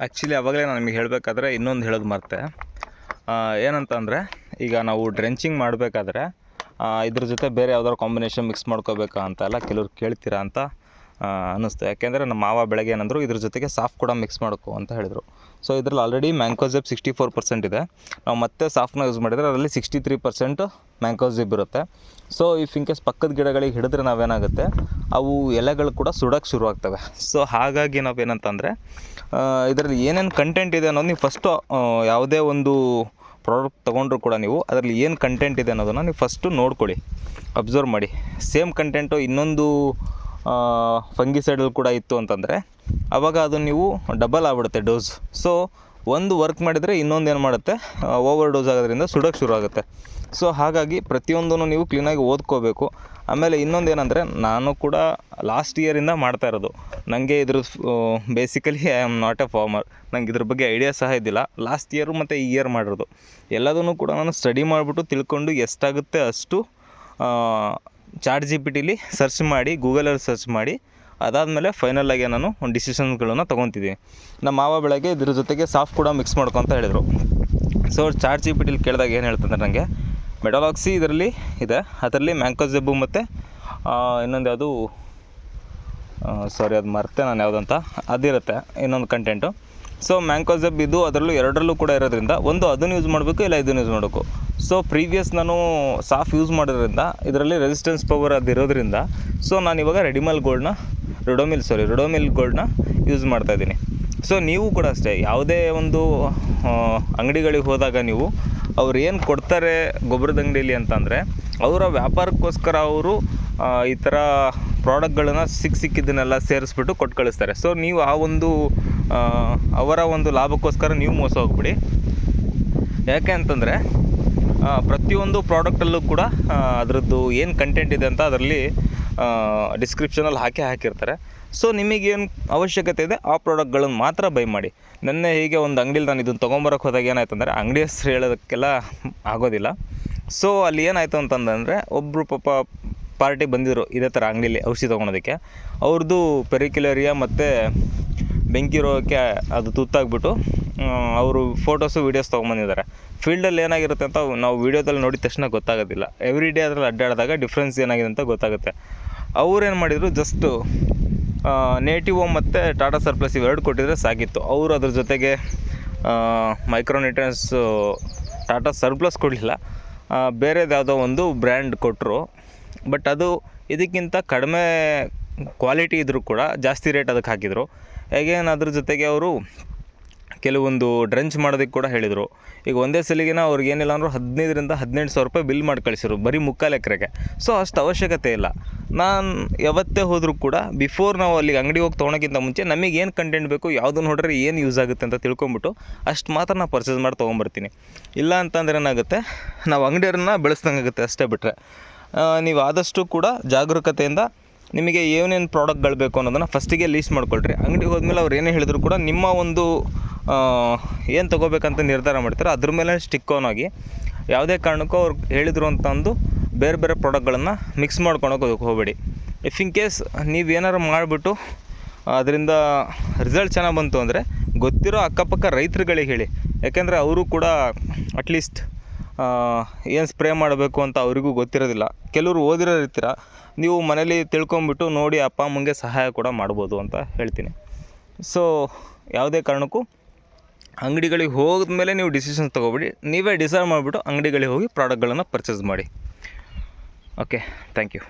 Actually ಅವಾಗಲೇ ನಾನು ನಿಮಗೆ ಹೇಳಬೇಕಾದ್ರೆ ಇನ್ನೊಂದು ಹೇಳೋದು ಮರ್ತೆ. ಏನಂತಂದರೆ, ಈಗ ನಾವು ಡ್ರೆಂಚಿಂಗ್ ಮಾಡಬೇಕಾದ್ರೆ ಇದ್ರ ಜೊತೆ ಬೇರೆ ಯಾವ್ದಾದ್ರು ಕಾಂಬಿನೇಷನ್ ಮಿಕ್ಸ್ ಮಾಡ್ಕೋಬೇಕಾ ಅಂತ ಎಲ್ಲ ಕೆಲವ್ರು ಕೇಳ್ತೀರಾ ಅಂತ ಅನ್ನಿಸ್ತು. ಯಾಕೆಂದರೆ ನಮ್ಮ ಮಾವ ಬೆಳಗ್ಗೆ ಏನಂದರು, ಇದ್ರ ಜೊತೆಗೆ ಸಾಫ್ ಕೂಡ ಮಿಕ್ಸ್ ಮಾಡ್ಕೊ ಅಂತ ಹೇಳಿದರು. ಸೊ ಇದರಲ್ಲಿ already mancozeb sixty four percent ಇದೆ. ನಾವು ಮತ್ತೆ ಸಾಫ್ನ ಯೂಸ್ ಮಾಡಿದರೆ ಅದರಲ್ಲಿ ಸಿಕ್ಸ್ಟಿ ತ್ರೀ ಪರ್ಸೆಂಟ್ ಮ್ಯಾಂಕೋಝಿಬ್ ಇರುತ್ತೆ. ಸೊ ಇಫ್ ಇನ್ ಪಕ್ಕದ ಗಿಡಗಳಿಗೆ ಹಿಡಿದ್ರೆ ನಾವೇನಾಗುತ್ತೆ, ಅವು ಎಲೆಗಳು ಕೂಡ ಸುಡೋಕ್ಕೆ ಶುರು ಆಗ್ತವೆ. ಸೊ ಹಾಗಾಗಿ ನಾವೇನಂತಂದರೆ ಇದರಲ್ಲಿ ಏನೇನು ಕಂಟೆಂಟ್ ಇದೆ ಅನ್ನೋದು ನೀವು ಫಸ್ಟು ಯಾವುದೇ ಒಂದು ಪ್ರಾಡಕ್ಟ್ ತೊಗೊಂಡ್ರು ಕೂಡ ನೀವು ಅದರಲ್ಲಿ ಏನು ಕಂಟೆಂಟ್ ಇದೆ ಅನ್ನೋದನ್ನು ನೀವು ಫಸ್ಟು ನೋಡ್ಕೊಳ್ಳಿ. ಅಬ್ಸರ್ವ್ ಮಾಡಿ. ಸೇಮ್ ಕಂಟೆಂಟು ಇನ್ನೊಂದು ಫಂಗಿಸೈಡಲ್ಲಿ ಕೂಡ ಇತ್ತು ಅಂತಂದರೆ ಆವಾಗ ಅದು ನೀವು ಡಬಲ್ ಆಗ್ಬಿಡುತ್ತೆ ಡೋಸ್ ಸೊ ಒಂದು ವರ್ಕ್ ಮಾಡಿದರೆ ಇನ್ನೊಂದು ಏನು ಮಾಡುತ್ತೆ? ಓವರ್ ಡೋಸ್ ಆಗೋದ್ರಿಂದ ಸುಡೋಕ್ಕೆ ಶುರು ಆಗುತ್ತೆ. ಸೊ ಹಾಗಾಗಿ ಪ್ರತಿಯೊಂದನ್ನು ನೀವು ಕ್ಲೀನಾಗಿ ಓದ್ಕೋಬೇಕು. ಆಮೇಲೆ ಇನ್ನೊಂದು ಏನಂದರೆ, ನಾನು ಕೂಡ ಲಾಸ್ಟ್ ಇಯರಿಂದ ಮಾಡ್ತಾ ಇರೋದು. ನನಗೆ ಇದ್ರ basically I am not a farmer ನಂಗೆ ಇದ್ರ ಬಗ್ಗೆ ಐಡಿಯಾ ಸಹ ಇದ್ದಿಲ್ಲ. ಲಾಸ್ಟ್ ಇಯರು ಮತ್ತು ಈ ಇಯರ್ ಮಾಡಿರೋದು. ಎಲ್ಲದನ್ನು ಕೂಡ ನಾನು ಸ್ಟಡಿ ಮಾಡಿಬಿಟ್ಟು ತಿಳ್ಕೊಂಡು ಎಷ್ಟಾಗುತ್ತೆ ಅಷ್ಟು ಚಾಟ್ ಜಿ ಪಿ ಟಿಲಿ ಸರ್ಚ್ ಮಾಡಿ ಗೂಗಲಲ್ಲಿ ಸರ್ಚ್ ಮಾಡಿ, ಅದಾದಮೇಲೆ ಫೈನಲಾಗಿ ನಾನು ಒಂದು ಡಿಸಿಷನ್ಗಳನ್ನು ತೊಗೊತಿದ್ದೀನಿ. ನಮ್ಮ ಮಾವ ಬೆಳಗ್ಗೆ ಇದ್ರ ಜೊತೆಗೆ ಸಾಫ್ಟ್ ಕೂಡ ಮಿಕ್ಸ್ ಮಾಡ್ಕೊತ ಹೇಳಿದರು. ಸೊ ಚಾಟ್ ಜಿ ಪಿ ಟಿಲಿ ಕೇಳಿದಾಗ ಏನು ಹೇಳ್ತಂದ್ರೆ ನನಗೆ ಮೆಡಲಾಕ್ಸಿ ಇದರಲ್ಲಿ ಇದೆ, ಅದರಲ್ಲಿ ಮ್ಯಾಂಕೋಜೆಬ್ಬು ಮತ್ತು ಇನ್ನೊಂದು ಯಾವುದು ಸಾರಿ ಅದು ಮರ್ತೆ ನಾನು ಯಾವುದಂತ, ಅದಿರುತ್ತೆ ಇನ್ನೊಂದು ಕಂಟೆಂಟು ಸೊ ಮ್ಯಾಂಕೋಜೆಬ್ ಇದು ಅದರಲ್ಲೂ ಎರಡರಲ್ಲೂ ಕೂಡ ಇರೋದ್ರಿಂದ ಒಂದು ಅದನ್ನು ಯೂಸ್ ಮಾಡಬೇಕು, ಇಲ್ಲ ಇದನ್ನು ಯೂಸ್ ಮಾಡಬೇಕು. ಸೊ ಪ್ರೀವಿಯಸ್ ನಾನು ಸಾಫ್ ಯೂಸ್ ಮಾಡೋದ್ರಿಂದ ಇದರಲ್ಲಿ ರೆಸಿಸ್ಟೆನ್ಸ್ ಪವರ್ ಅದು ಇರೋದ್ರಿಂದ ಸೊ ನಾನು ಇವಾಗ ರೆಡಿಮಲ್ ಗೋಲ್ಡ್ನ ರೆಡೋಮಿಲ್ ಸಾರಿ ರೆಡೋಮಿಲ್ ಗೋಲ್ಡ್ನ ಯೂಸ್ ಮಾಡ್ತಾ ಇದ್ದೀನಿ. ಸೊ ನೀವು ಕೂಡ ಅಷ್ಟೇ, ಯಾವುದೇ ಒಂದು ಅಂಗಡಿಗಳಿಗೆ ಹೋದಾಗ ನೀವು ಅವ್ರು ಏನು ಕೊಡ್ತಾರೆ ಗೊಬ್ಬರದ ಅಂಗಡಿಯಲ್ಲಿ ಅಂತಂದರೆ, ಅವರ ವ್ಯಾಪಾರಕ್ಕೋಸ್ಕರ ಅವರು ಈ ಥರ ಪ್ರಾಡಕ್ಟ್ಗಳನ್ನು ಸಿಕ್ಕ ಸಿಕ್ಕಿದ್ದನ್ನೆಲ್ಲ ಸೇರಿಸ್ಬಿಟ್ಟು ಕೊಟ್ಟು ಕಳಿಸ್ತಾರೆ. ಸೊ ನೀವು ಆ ಒಂದು ಅವರ ಒಂದು ಲಾಭಕ್ಕೋಸ್ಕರ ನೀವು ಮೋಸ ಹೋಗ್ಬಿಡಿ. ಯಾಕೆ ಅಂತಂದರೆ ಪ್ರತಿಯೊಂದು ಪ್ರಾಡಕ್ಟಲ್ಲೂ ಕೂಡ ಅದರದ್ದು ಏನು ಕಂಟೆಂಟ್ ಇದೆ ಅಂತ ಅದರಲ್ಲಿ ಡಿಸ್ಕ್ರಿಪ್ಷನಲ್ಲಿ ಹಾಕಿ ಹಾಕಿರ್ತಾರೆ. ಸೊ ನಿಮಗೇನು ಅವಶ್ಯಕತೆ ಇದೆ, ಆ ಪ್ರಾಡಕ್ಟ್ಗಳನ್ನು ಮಾತ್ರ ಬೈ ಮಾಡಿ. ನೆನ್ನೆ ಹೀಗೆ ಒಂದು ಅಂಗಡಿಲಿ ನಾನು ಇದನ್ನು ತೊಗೊಂಬರಕ್ಕೆ ಹೋದಾಗ ಏನಾಯ್ತು ಅಂದರೆ ಅಂಗಡಿ ಹೆಸರು ಹೇಳೋದಕ್ಕೆಲ್ಲ ಆಗೋದಿಲ್ಲ. ಸೊ ಅಲ್ಲಿ ಏನಾಯಿತು ಅಂತಂದರೆ ಒಬ್ಬರು ಪಾಪ ಪಾರ್ಟಿ ಬಂದಿದ್ರು, ಇದೇ ಥರ ಅಂಗಡಿಲಿ ಔಷಧಿ ತೊಗೊಳೋದಕ್ಕೆ. ಅವ್ರದ್ದು ಪೆರಿಕ್ಯುಲರಿಯಾ ಮತ್ತು ಬೆಂಕಿ ರೋಗಕ್ಕೆ ಅದು ತುತ್ತಾಗ್ಬಿಟ್ಟು ಅವರು ಫೋಟೋಸು ವೀಡಿಯೋಸ್ ತೊಗೊಂಬಂದಿದ್ದಾರೆ. ಫೀಲ್ಡಲ್ಲಿ ಏನಾಗಿರುತ್ತೆ ಅಂತ ನಾವು ವೀಡಿಯೋದಲ್ಲಿ ನೋಡಿದ ತಕ್ಷಣ ಗೊತ್ತಾಗೋದಿಲ್ಲ. ಎವ್ರಿ ಡೇ ಅದರಲ್ಲಿ ಅಡ್ಡಾಡಿದಾಗ ಡಿಫ್ರೆನ್ಸ್ ಏನಾಗಿದೆ ಅಂತ ಗೊತ್ತಾಗುತ್ತೆ. ಅವ್ರೇನು ಮಾಡಿದರು, ಜಸ್ಟು ನೇಟಿವೋ ಮತ್ತು ಟಾಟಾ ಸರ್ಪ್ಲಸ್ ಇವೆರಡು ಕೊಟ್ಟಿದ್ರೆ ಸಾಕಿತ್ತು. ಅವರು ಅದ್ರ ಜೊತೆಗೆ ಮೈಕ್ರೋನಿಟ್ರೆನ್ಸು ಟಾಟಾ ಸರ್ಪ್ಲಸ್ ಕೊಡಲಿಲ್ಲ. ಬೇರೆದು ಯಾವುದೋ ಒಂದು ಬ್ರ್ಯಾಂಡ್ ಕೊಟ್ಟರು ಬಟ್ ಅದು ಇದಕ್ಕಿಂತ ಕಡಿಮೆ ಕ್ವಾಲಿಟಿ ಇದ್ದರೂ ಕೂಡ ಜಾಸ್ತಿ ರೇಟ್ ಅದಕ್ಕೆ ಹಾಕಿದರು. ಹೇಗೇನು ಅದ್ರ ಜೊತೆಗೆ ಅವರು ಕೆಲವೊಂದು ಡ್ರೆಂಚ್ ಮಾಡೋದಕ್ಕೆ ಕೂಡ ಹೇಳಿದರು. ಈಗ ಒಂದೇ ಸಲಿಗೆನ ಅವ್ರಿಗೆ ಏನಿಲ್ಲ ಅಂದರೂ ಹದಿನೈದರಿಂದ ಹದಿನೆಂಟು ಸಾವಿರ ರೂಪಾಯಿ ಬಿಲ್ ಮಾಡಿ ಕಳಿಸಿರು ಬರೀ ಮುಕ್ಕಾಲು ಎಕರೆಗೆ. ಸೊ ಅಷ್ಟು ಅವಶ್ಯಕತೆ ಇಲ್ಲ. ನಾನು ಯಾವತ್ತೇ ಹೋದರೂ ಕೂಡ ಬಿಫೋರ್ ನಾವು ಅಲ್ಲಿಗೆ ಅಂಗಡಿ ಹೋಗಿ ತೊಗೊಳಕ್ಕಿಂತ ಮುಂಚೆ ನಮಗೆ ಏನು ಕಂಟೆಂಟ್ ಬೇಕು ಯಾವುದನ್ನು ನೋಡ್ರೆ ಏನು ಯೂಸ್ ಆಗುತ್ತೆ ಅಂತ ತಿಳ್ಕೊಂಬಿಟ್ಟು ಅಷ್ಟು ಮಾತ್ರ ನಾನು ಪರ್ಚೇಸ್ ಮಾಡಿ ತೊಗೊಂಬರ್ತೀನಿ. ಇಲ್ಲ ಅಂತಂದ್ರೆ ಏನಾಗುತ್ತೆ, ನಾವು ಅಂಗಡಿಯವ್ರನ್ನ ಬೆಳೆಸ್ದಂಗಾಗುತ್ತೆ ಅಷ್ಟೇ ಬಿಟ್ಟರೆ ನೀವು ಆದಷ್ಟು ಕೂಡ ಜಾಗರೂಕತೆಯಿಂದ ನಿಮಗೆ ಏನೇನು ಪ್ರಾಡಕ್ಟ್ಗಳು ಬೇಕು ಅನ್ನೋದನ್ನು ಫಸ್ಟಿಗೆ ಲೀಸ್ಟ್ ಮಾಡ್ಕೊಳ್ರಿ. ಅಂಗಡಿಗೆ ಹೋದ್ಮೇಲೆ ಅವ್ರು ಏನೇ ಹೇಳಿದ್ರು ಕೂಡ ನಿಮ್ಮ ಒಂದು ಏನು ತೊಗೋಬೇಕಂತ ನಿರ್ಧಾರ ಮಾಡ್ತಾರೆ ಅದ್ರ ಮೇಲೆ ಸ್ಟಿಕ್ ಆನ್ ಆಗಿ ಯಾವುದೇ ಕಾರಣಕ್ಕೂ ಅವ್ರು ಹೇಳಿದ್ರು ಅಂತಂದು ಬೇರೆ ಬೇರೆ ಪ್ರಾಡಕ್ಟ್ಗಳನ್ನು ಮಿಕ್ಸ್ ಮಾಡ್ಕೊಳಕ್ಕೆ ಹೋಗಬೇಡಿ. ಇಫ್ ಇನ್ ಕೇಸ್ ನೀವು ಏನಾರು ಮಾಡಿಬಿಟ್ಟು ಅದರಿಂದ ರಿಸಲ್ಟ್ ಚೆನ್ನಾಗಿ ಬಂತು ಅಂದರೆ ಗೊತ್ತಿರೋ ಅಕ್ಕಪಕ್ಕ ರೈತರುಗಳಿಗೆ ಹೇಳಿ. ಯಾಕೆಂದರೆ ಅವರು ಕೂಡ ಅಟ್ಲೀಸ್ಟ್ ಏನು ಸ್ಪ್ರೇ ಮಾಡಬೇಕು ಅಂತ ಅವರಿಗೂ ಗೊತ್ತಿರೋದಿಲ್ಲ. ಕೆಲವರು ಓದಿರೋ ಇರ್ತೀರ ನೀವು ಮನೇಲಿ ತಿಳ್ಕೊಂಬಿಟ್ಟು ನೋಡಿ ಅಪ್ಪ ಅಮ್ಮಂಗೆ ಸಹಾಯ ಕೂಡ ಮಾಡ್ಬೋದು ಅಂತ ಹೇಳ್ತೀನಿ. ಸೊ ಯಾವುದೇ ಕಾರಣಕ್ಕೂ ಅಂಗಡಿಗಳಿಗೆ ಹೋದ್ಮೇಲೆ ನೀವು ಡಿಸಿಷನ್ಸ್ ತೊಗೊಬಿಡಿ. ನೀವೇ ಡಿಸೈಡ್ ಮಾಡಿಬಿಟ್ಟು ಅಂಗಡಿಗಳಿಗೆ ಹೋಗಿ ಪ್ರಾಡಕ್ಟ್ಗಳನ್ನು ಪರ್ಚೇಸ್ ಮಾಡಿ. Okay thank you